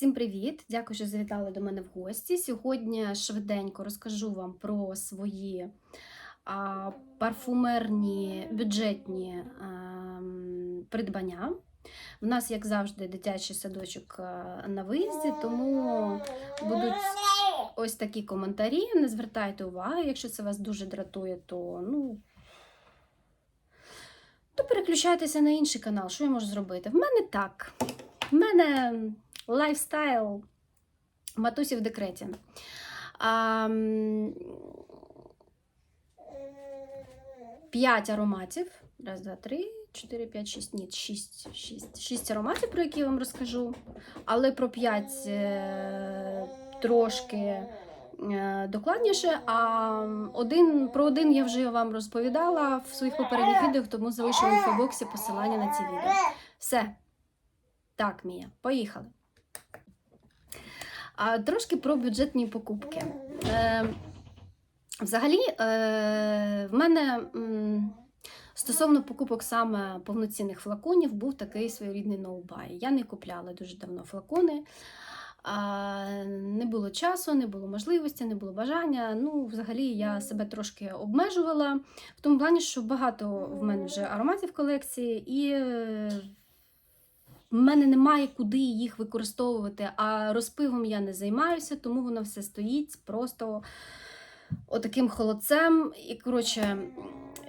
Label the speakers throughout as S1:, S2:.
S1: Всім привіт! Дякую, що завітали до мене в гості. Сьогодні швиденько розкажу вам про свої а, парфумерні бюджетні а, придбання. У нас, як завжди, дитячий садочок на виїзді, тому будуть ось такі коментарі. Не звертайте уваги, якщо це вас дуже дратує, то ну. То переключайтеся на інший канал. Що я можу зробити? В мене так. В мене лайфстайл матусі в декреті. А, П'ять ароматів. Раз, два, три, чотири, п'ять, шість. Ні, шість, шість. Шість ароматів, про які я вам розкажу. Але про п'ять е, трошки е, докладніше. А один, про один я вже вам розповідала в своїх попередніх відео, тому залишу в інфобоксі посилання на ці відео. Все. Так, Мія, поїхали. А, трошки про бюджетні покупки. Е, взагалі, е, в мене стосовно покупок саме повноцінних флаконів був такий своєрідний ноубай. Я не купляла дуже давно флакони. Не було часу, не було можливості, не було бажання. Ну, взагалі, я себе трошки обмежувала в тому плані, що багато в мене вже ароматів в колекції, і е, в мене немає куди їх використовувати, а розпивом я не займаюся, тому воно все стоїть просто отаким холодцем. І, коротше,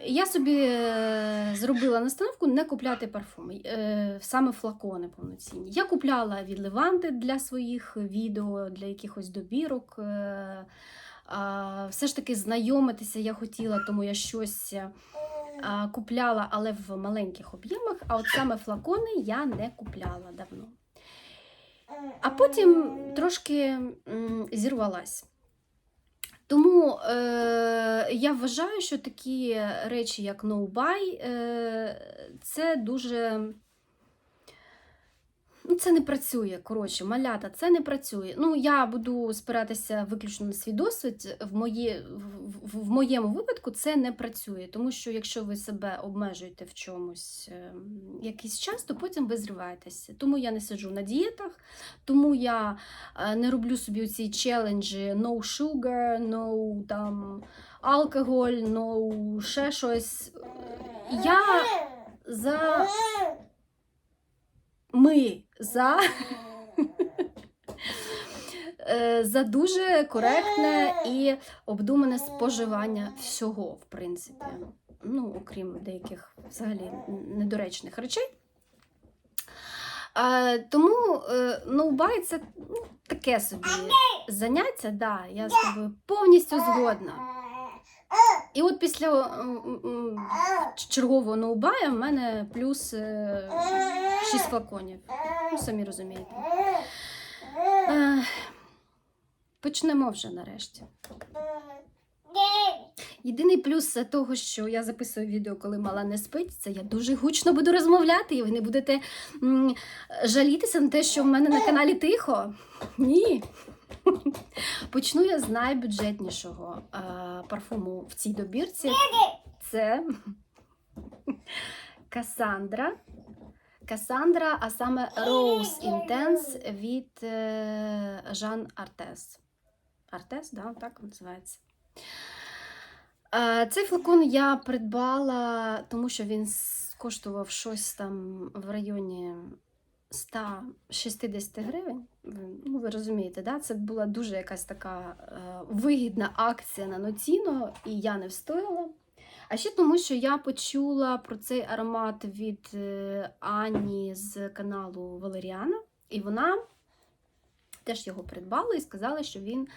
S1: я собі е, зробила настановку не купляти парфуми, е, саме флакони повноцінні. Я купляла від Леванти для своїх відео, для якихось добірок. е, Все ж таки знайомитися я хотіла, тому я щось купляла, але в маленьких об'ємах. А от саме флакони я не купляла давно. А потім трошки зірвалась. Тому е, я вважаю, що такі речі, як no buy, е, це дуже. Ну, це не працює. Коротше, малята, це не працює. Ну, я буду спиратися виключно на свій досвід. В, моє, в, в, в моєму випадку це не працює, тому що якщо ви себе обмежуєте в чомусь е, якийсь час, то потім ви зриваєтеся. Тому я не сиджу на дієтах, тому я е, не роблю собі ці челенджі no sugar, no там алкоголь, no ще щось. Я за ми за, е, за дуже коректне і обдумане споживання всього, в принципі. Ну, окрім деяких взагалі недоречних речей. Е, тому е, ноубай це ну, таке собі заняття, да, я з тобою повністю згодна. І от після чергового ноубая в мене плюс е, 6 флаконів. Ну, самі розумієте. Е, Почнемо вже нарешті. Єдиний плюс того, що я записую відео, коли мала не спить, це я дуже гучно буду розмовляти, і ви не будете жалітися на те, що в мене на каналі тихо. Ні. Почну я з найбюджетнішого е, парфуму в цій добірці. Це Касандра. Касандра, а саме Rose Intense від Жан Артес. Артес, да, так називається. Е, Цей флакон я придбала, тому що він коштував щось там в районі 160 гривень. Ну, ви розумієте, да? це була дуже якась така е, вигідна акція на Ноціно, і я не встояла. А ще тому, що я почула про цей аромат від е, Ані з каналу Валеріана, і вона теж його придбала і сказала, що він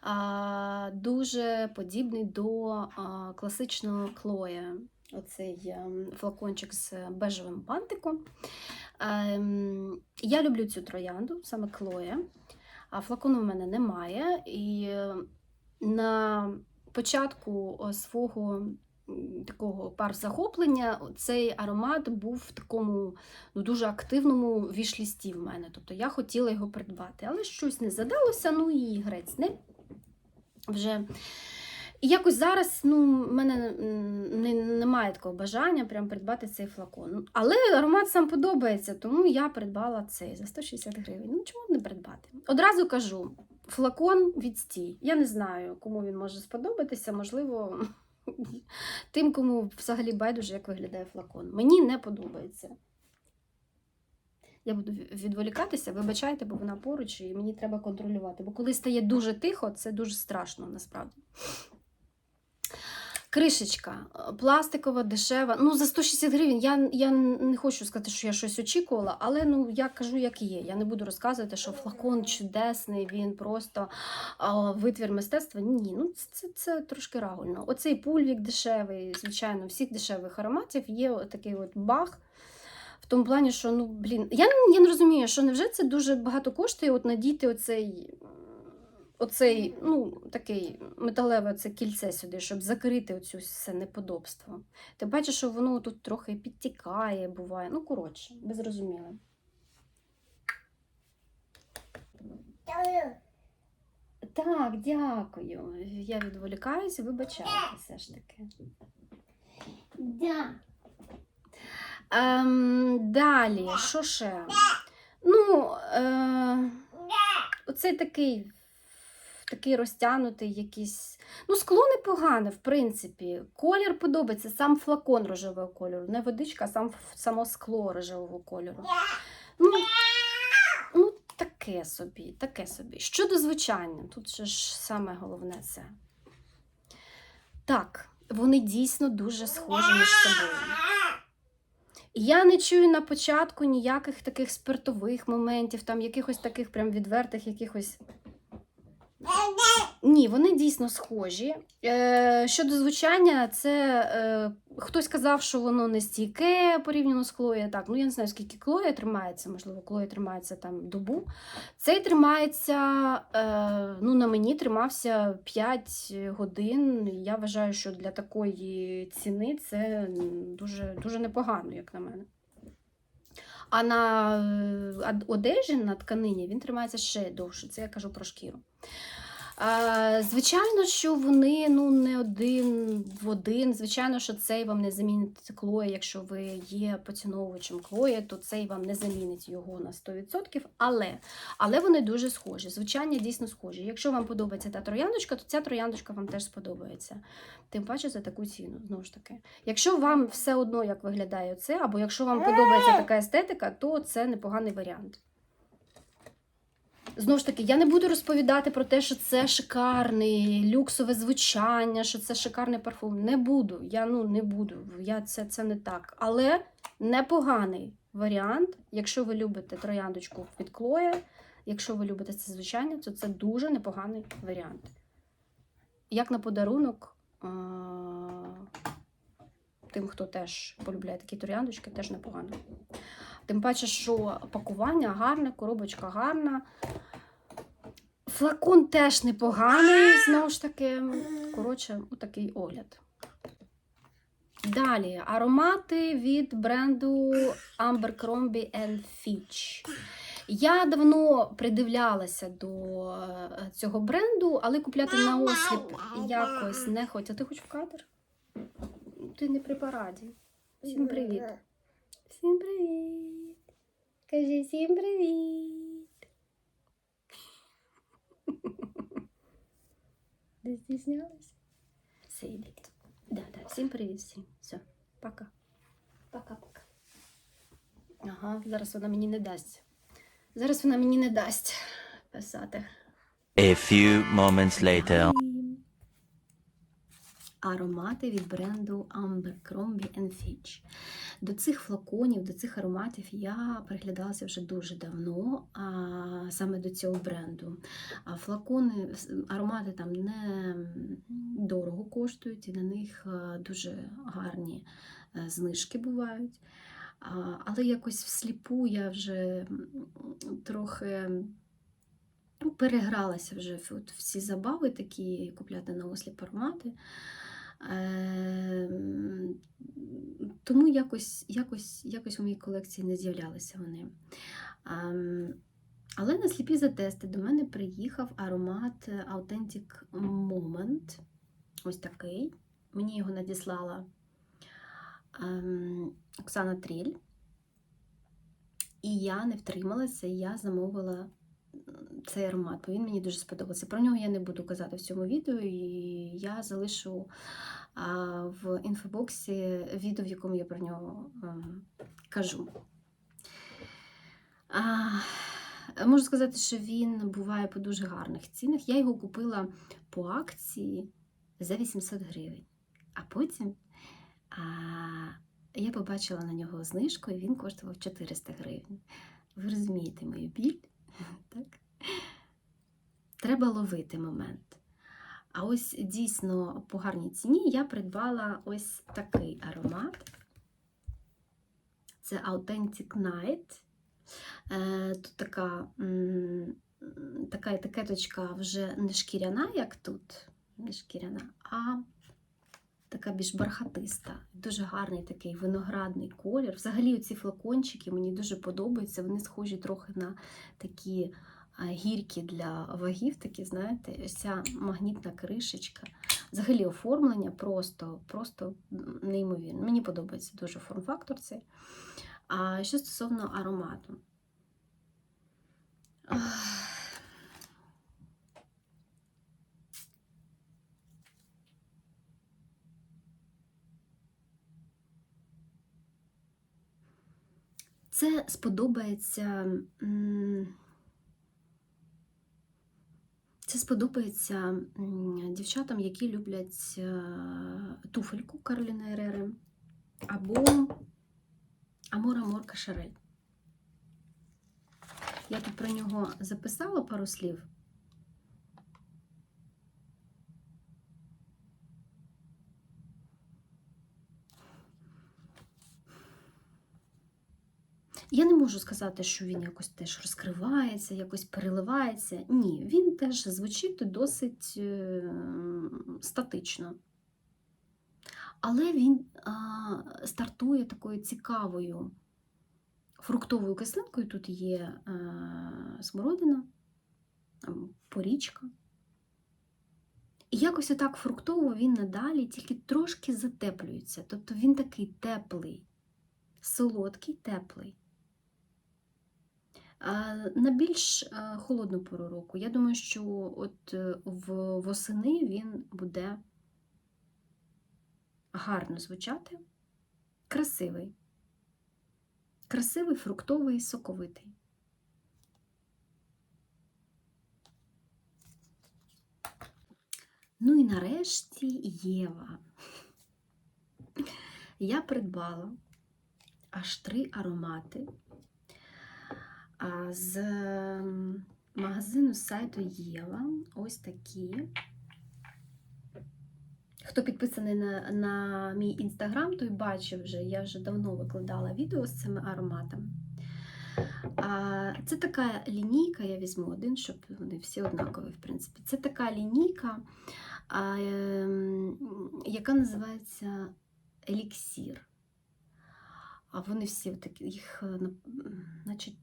S1: а, дуже подібний до а, класичного клоя. Оцей ем, флакончик з бежевим бантиком. Ем, я люблю цю троянду, саме клоя. А флакону в мене немає. І е, на початку свого такого пар захоплення цей аромат був в такому ну, дуже активному вішлісті в мене. Тобто я хотіла його придбати, але щось не задалося, ну і грець не вже. І якось зараз ну, в мене не, немає такого бажання прям придбати цей флакон. Ну, Але аромат сам подобається, тому я придбала цей за 160 гривень. Ну чому не придбати? Одразу кажу: флакон відстій. Я не знаю, кому він може сподобатися, можливо, тим, кому взагалі байдуже, як виглядає флакон. Мені не подобається. Я буду відволікатися, вибачайте, бо вона поруч, і мені треба контролювати. Бо коли стає дуже тихо, це дуже страшно насправді. Кришечка е, пластикова, дешева. Ну, за 160 гривень. Я, я не хочу сказати, що я щось очікувала, але ну, я кажу, як є. Я не буду розказувати, що флакон чудесний, він просто а, витвір мистецтва. Ні, ну це, це, це трошки рагульно. Оцей пульвік дешевий, звичайно, всіх дешевих ароматів є такий от бах. В тому плані, що ну блін, я, я не розумію, що невже це дуже багато коштує от надіти оцей, оцей, ну, такий металеве це кільце сюди, щоб закрити оцю все неподобство. Ти бачиш, що воно тут трохи підтікає, буває. Ну, коротше, ви зрозуміли. Так, дякую. Я відволікаюся, вибачайте все ж таки.
S2: Да.
S1: Ем, далі, що ще? Ну, е, оцей такий, такий розтягнутий якийсь. Ну, скло непогане, в принципі. Колір подобається, сам флакон рожевого кольору. Не водичка, а сам, само скло рожевого кольору. Ну, ну, таке собі, таке собі. Щодо звучання, тут же ж саме головне це. Так, вони дійсно дуже схожі між собою. Я не чую на початку ніяких таких спиртових моментів, там якихось таких прям відвертих, якихось. Ні, вони дійсно схожі. Е, щодо звучання, це е, хтось казав, що воно не стійке порівняно з Клоє. Так, ну я не знаю, скільки Клоя тримається, можливо, Клоя тримається там добу. Цей тримається, е, ну, на мені тримався 5 годин. Я вважаю, що для такої ціни це дуже, дуже непогано, як на мене. А на е, одежі, на тканині, він тримається ще довше. Це я кажу про шкіру. Звичайно, що вони ну, не один в один. Звичайно, що цей вам не замінить Клоє. Якщо ви є поціновувачем Клоє, то цей вам не замінить його на 100%. Але, але вони дуже схожі. Звучання дійсно схожі. Якщо вам подобається та трояндочка, то ця трояндочка вам теж сподобається. Тим паче за таку ціну, знову ж таки. Якщо вам все одно, як виглядає це, або якщо вам подобається така естетика, то це непоганий варіант. Знову ж таки, я не буду розповідати про те, що це шикарний люксове звучання, що це шикарний парфум. Не буду. Я ну не буду. Я це, це не так. Але непоганий варіант, якщо ви любите трояндочку від Клоя, якщо ви любите це звучання, то це дуже непоганий варіант. Як на подарунок, тим, хто теж полюбляє такі трояндочки, теж непогано. Тим паче, що пакування гарне, коробочка гарна. Флакон теж непоганий, знову ж таки. Коротше, отакий огляд. Далі аромати від бренду Abercrombie Fitch. Я давно придивлялася до е, цього бренду, але купляти на осліп якось не хочу. Ти хоч в кадр? Ти не при параді. Всім привіт. Всім привіт. Кажи всім привіт. Ти стіснялась? Все, йдіть. Да, да, всім привіт всім. Все, пока. Пока-пока. Ага, зараз вона мені не дасть. Зараз вона мені не дасть писати.
S3: A few moments later.
S1: Аромати від бренду Abercrombie Fitch. До цих флаконів, до цих ароматів я приглядалася вже дуже давно, а саме до цього бренду. А флакони, аромати там не дорого коштують, і на них е, дуже гарні е, знижки бувають. Але якось всліпу я вже трохи перегралася вже в ці забави такі купляти на осліп аромати. Ем, Тому якось, якось, якось у моїй колекції не з'являлися вони. Ем, Але на сліпі затести до мене приїхав аромат Authentic Moment. ось такий. Мені його надіслала ем, Оксана Тріль. І я не втрималася, і я замовила цей аромат, бо він мені дуже сподобався. Про нього я не буду казати в цьому відео, і я залишу в інфобоксі відео, в якому я про нього ем, кажу. Можу сказати, що він буває по дуже гарних цінах. Я його купила по акції за 800 гривень. А потім а, я побачила на нього знижку, і він коштував 400 гривень. Ви розумієте мою біль? Так? Треба ловити момент. А ось дійсно по гарній ціні я придбала ось такий аромат. Це Authentic Night. Е, Тут така, така етикеточка вже не шкіряна, як тут, не шкіряна, а така більш бархатиста. Дуже гарний такий виноградний колір. Взагалі ці флакончики мені дуже подобаються. Вони схожі трохи на такі а, гірки для вагів, такі, знаєте, ця магнітна кришечка. Взагалі оформлення просто, просто неймовірне. Мені подобається дуже форм-фактор цей. А що стосовно аромату. Ах. Це сподобається. Це сподобається дівчатам, які люблять е, туфельку Кароліна Ерери або Амор Амор Кашарель. Я тут про нього записала пару слів. Я не можу сказати, що він якось теж розкривається, якось переливається. Ні, він теж звучить досить е, статично. Але він а, стартує такою цікавою фруктовою кислинкою. Тут є е, смородина, порічка. І якось отак фруктово він надалі тільки трошки затеплюється. Тобто він такий теплий, солодкий, теплий. На більш е, холодну пору року, я думаю, що от е, в восени він буде гарно звучати, красивий. Красивий, фруктовий, соковитий. Ну і нарешті Єва. Я придбала аж три аромати з магазину сайту Єва. Ось такі. Хто підписаний на, на мій інстаграм, той бачив вже, я вже давно викладала відео з цими ароматами. А, Це така лінійка, я візьму один, щоб вони всі однакові, в принципі. Це така лінійка, а, ем, яка називається еліксір. А вони всі такі, їх, е, значить,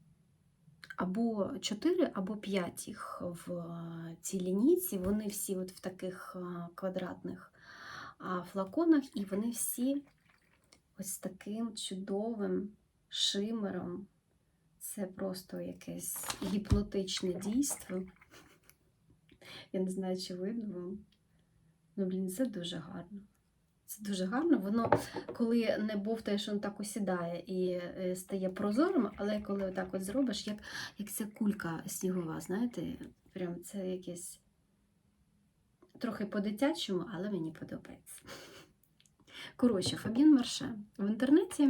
S1: або 4, або 5 їх в е, цій лінійці. Вони всі от в таких е, квадратних флаконах, і вони всі ось таким чудовим шимером. Це просто якесь гіпнотичне дійство. Я не знаю, чи видно вам. Ну, блін, це дуже гарно. Це дуже гарно. Воно, коли не бовтаєш, воно так осідає і е, стає прозорим, але коли отак от зробиш, як, як ця кулька снігова, знаєте, прям це якесь трохи по-дитячому, але мені подобається. Коротше, Фаб'єн Марше. В інтернеті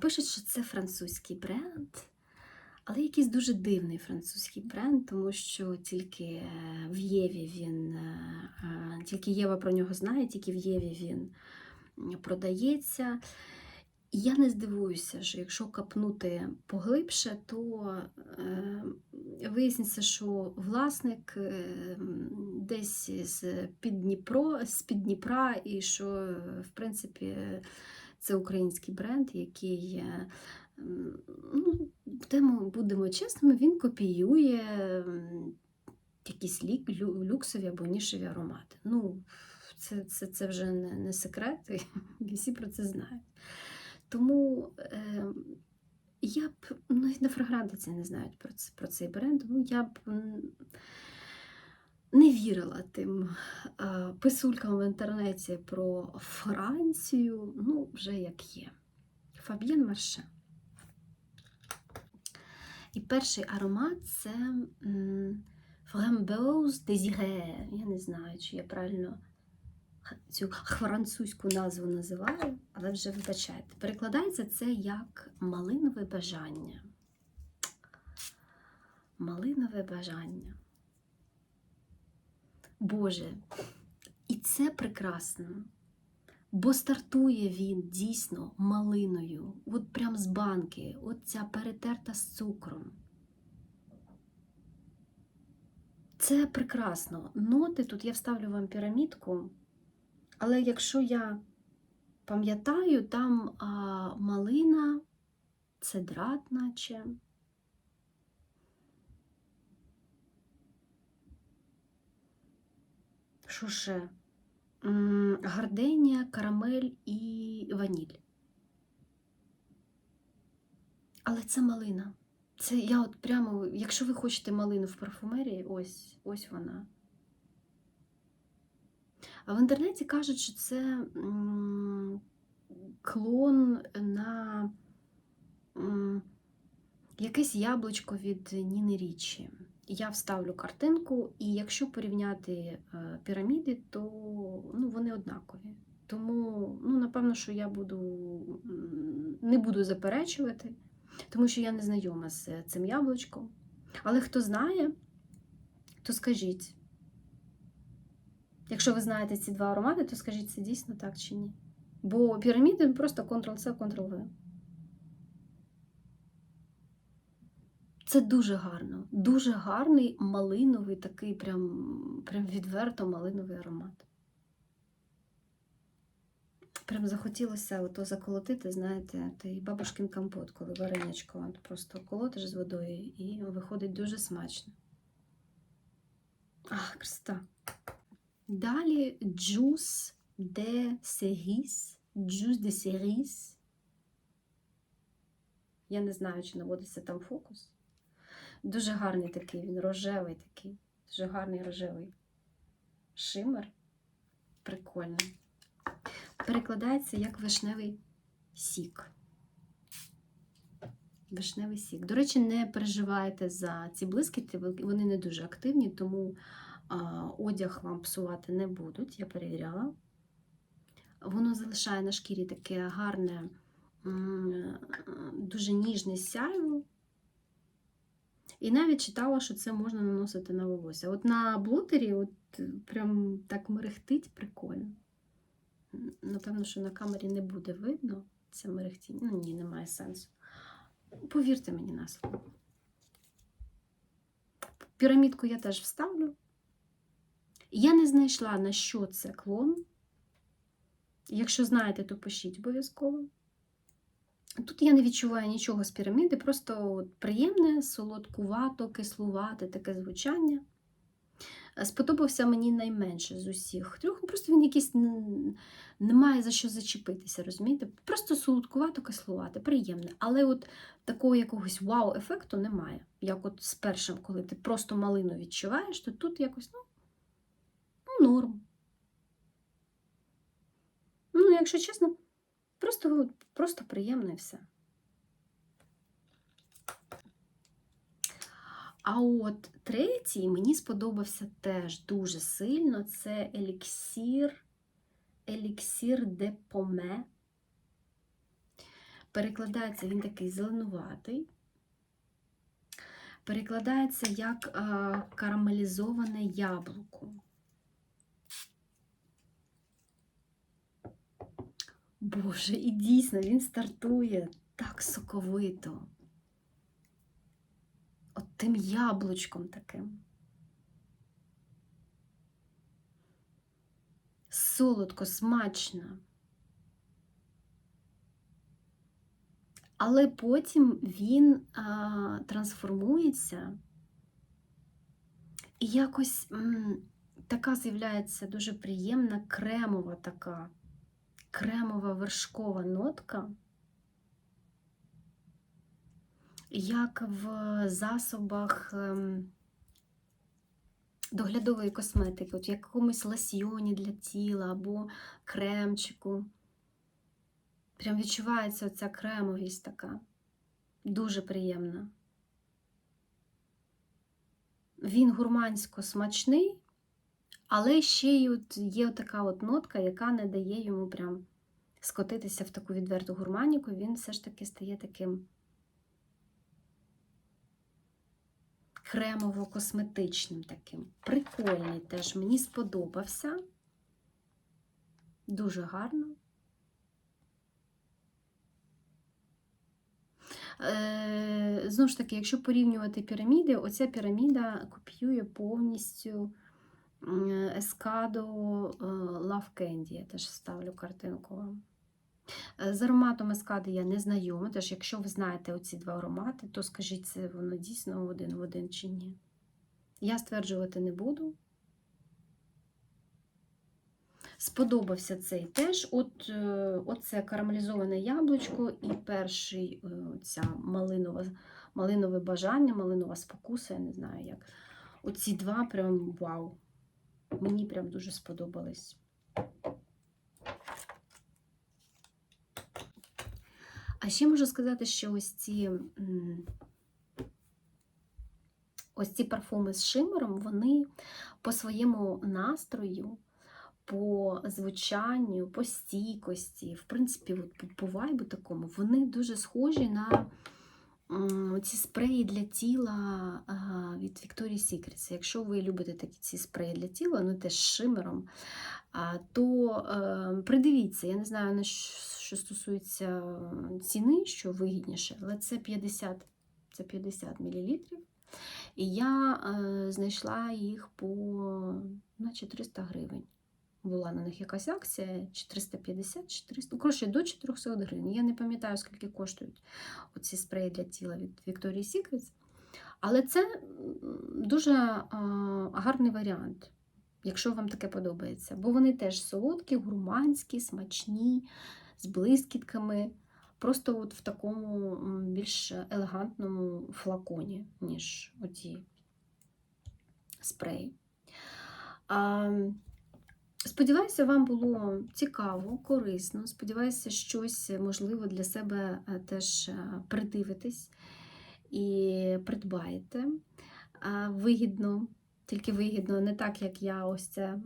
S1: пишуть, що це французький бренд, але якийсь дуже дивний французький бренд, тому що тільки е, в Єві він, е, е, тільки Єва про нього знає, тільки в Єві він продається. І я не здивуюся, що якщо капнути поглибше, то е, виясниться, що власник е, десь з під Дніпро, з під Дніпра, і що, в принципі, це український бренд, який, е, ну, тему, будемо чесними, він копіює якісь люксові або нішеві аромати. Ну, це, це, це вже не, не секрет, і всі про це знають. Тому е, я б ну, і на фрагрантиці не знають про, це, про цей бренд, тому я б не вірила тим писулькам в інтернеті про Францію, ну, вже як є. Фаб'єн Марше. І перший аромат це м, Framboise Я не знаю, чи я правильно цю французьку назву називаю, але вже вибачайте. Перекладається це як малинове бажання. Малинове бажання. Боже, і це прекрасно. Бо стартує він дійсно малиною, от прям з банки, от ця перетерта з цукром. Це прекрасно. Ноти тут я вставлю вам пірамідку, але якщо я пам'ятаю, там а, малина, цедрат, наче. Що ще? Гарденія, карамель і ваніль. Але це малина. Це я от прямо, якщо ви хочете малину в парфумерії, ось, ось вона. А в інтернеті кажуть, що це клон на якесь яблучко від Ніни Річі. Я вставлю картинку, і якщо порівняти е, піраміди, то ну, вони однакові. Тому, ну, напевно, що я буду не буду заперечувати, тому що я не знайома з цим яблучком. Але хто знає, то скажіть. Якщо ви знаєте ці два аромати, то скажіть, це дійсно так чи ні. Бо піраміди просто Ctrl-C, Ctrl-V. Це дуже гарно. Дуже гарний малиновий, такий прям, прям відверто малиновий аромат. Прям захотілося ото заколотити, знаєте, той бабушкин компот, коли варенячко просто колотиш з водою і виходить дуже смачно. Ах, красота. Далі джус де серіс. Джус де серіс. Я не знаю, чи наводиться там фокус. Дуже гарний такий, він рожевий такий. Дуже гарний рожевий шимер. Прикольно. Перекладається як вишневий сік. Вишневий сік. До речі, не переживайте за ці блискіти, вони не дуже активні, тому а, одяг вам псувати не будуть, я перевіряла. Воно залишає на шкірі таке гарне, дуже ніжне сяйво. І навіть читала, що це можна наносити на волосся. От на блотері от прям так мерехтить прикольно. Напевно, що на камері не буде видно це мерехтіння. Ну ні, немає сенсу. Повірте мені на слово. Пірамідку я теж вставлю. Я не знайшла, на що це клон. Якщо знаєте, то пишіть обов'язково. Тут я не відчуваю нічого з піраміди, просто приємне, солодкувато, кислувате таке звучання. Е, Сподобався мені найменше з усіх трьох. Просто він якийсь немає за що зачепитися, розумієте? Просто солодкувато кислувати, приємне. Але от такого якогось вау-ефекту немає. Як от з першим, коли ти просто малину відчуваєш, то тут якось ну, ну норм. Ну, якщо чесно, просто, просто приємно і все. А от третій мені сподобався теж дуже сильно. Це еліксір, еліксір де поме. Перекладається він такий зеленуватий. Перекладається як а, карамелізоване яблуко. Боже, і дійсно він стартує так соковито. От тим яблучком таким. Солодко, смачно. Але потім він а, трансформується І якось м, така з'являється дуже приємна кремова така, кремова вершкова нотка, як в засобах ем, доглядової косметики, от в якомусь лосьйоні для тіла або кремчику. Прям відчувається оця кремовість така. Дуже приємна. Він гурмансько смачний, але ще й от є така от нотка, яка не дає йому прям скотитися в таку відверту гурманіку. Він все ж таки стає таким кремово-косметичним таким. Прикольний теж. Мені сподобався. Дуже гарно. Е, Знову ж таки, якщо порівнювати піраміди, оця піраміда копіює повністю ескаду е, Love Candy. Я теж ставлю картинку вам. Е, З ароматом ескади я не знайома, тож якщо ви знаєте оці два аромати, то скажіть, це воно дійсно один в один чи ні. Я стверджувати не буду. Сподобався цей теж. От, е, оце карамелізоване яблучко і перший е, ця малинова, малинове бажання, малинова спокуса, я не знаю як. Оці два прям вау. Мені прям дуже сподобались. А ще можу сказати, що ось ці, ось ці парфуми з шимером, вони по своєму настрою, по звучанню, по стійкості, в принципі, по, вайбу такому, вони дуже схожі на ці спреї для тіла від Victoria's Secret. Якщо ви любите такі ці спреї для тіла, ну теж з шимером, то е, придивіться, я не знаю, на що, стосується ціни, що вигідніше, але це 50, це 50 мл. І я е, знайшла їх по наче 300 гривень. Була на них якась акція, чи 350, чи 300, ну, коротше, до 400 гривень. Я не пам'ятаю, скільки коштують оці спреї для тіла від Victoria's Secret. Але це дуже гарний варіант, якщо вам таке подобається. Бо вони теж солодкі, гурманські, смачні, з блискітками. Просто от в такому більш елегантному флаконі, ніж оці спреї. А, Сподіваюся, вам було цікаво, корисно. Сподіваюся, щось можливо для себе е, теж е, придивитись і придбаєте. Вигідно, тільки вигідно, не так, як я ось це.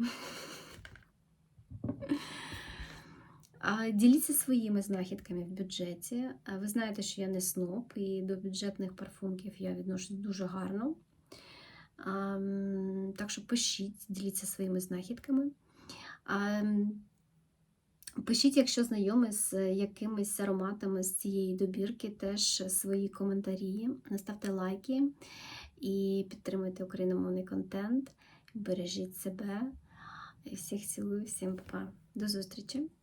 S1: Діліться своїми знахідками в бюджеті. Ви знаєте, що я не сноб, і до бюджетних парфумків я відношусь дуже гарно. Так що пишіть, діліться своїми знахідками. Пишіть, якщо знайомі з якимись ароматами з цієї добірки, теж свої коментарі. наставте лайки і підтримуйте україномовний контент. Бережіть себе. Всіх цілую, всім па-па. До зустрічі!